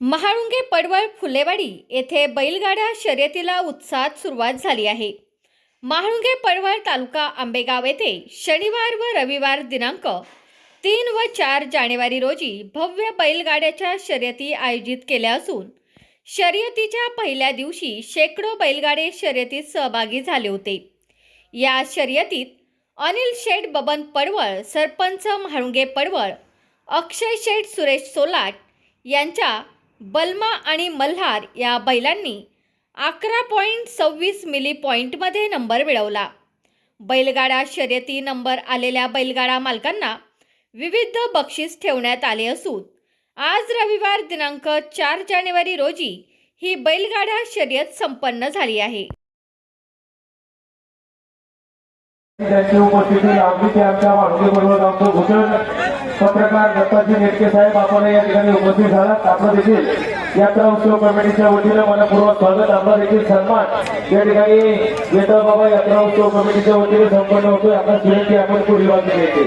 महाळुंगे पडवळ फुलेवाडी येथे बैलगाड्या शर्यतीला उत्साहात सुरुवात झाली आहे. महाळुंगे पडवळ तालुका आंबेगाव येथे शनिवार व रविवार दिनांक तीन व चार जानेवारी रोजी भव्य बैलगाड्याच्या शर्यती आयोजित केल्या असून शर्यतीच्या पहिल्या दिवशी शेकडो बैलगाडे शर्यतीत सहभागी झाले होते. या शर्यतीत अनिल शेठ बबन पडवळ सरपंच महाळुंगे पडवळ अक्षय शेठ सुरेश सोलाट यांच्या बलमा आणि मल्हार या बैलांनी अकरा पॉईंट सव्वीस मिली पॉईंटमध्ये नंबर मिळवला. बैलगाडा शर्यती नंबर आलेल्या बैलगाडा मालकांना विविध बक्षीस ठेवण्यात आले असून आज रविवार दिनांक चार जानेवारी रोजी ही बैलगाडा शर्यत संपन्न झाली आहे. त्याची उपस्थिती ते आमच्या माणुके बरोबर गावचे भूषण पत्रकार दत्ताजी नेटके साहेब आपण या ठिकाणी उपस्थित झालात. आपलं देखील यात्रा उत्सव कमिटीच्या वतीनं मनपूर्वक स्वागत. आपला देखील सन्मान या ठिकाणी वेता बाबा यात्रा उत्सव कमिटीच्या वतीने संपन्न होतोय. आपल्या स्टुडंटची आपण पुढील बाजू येते.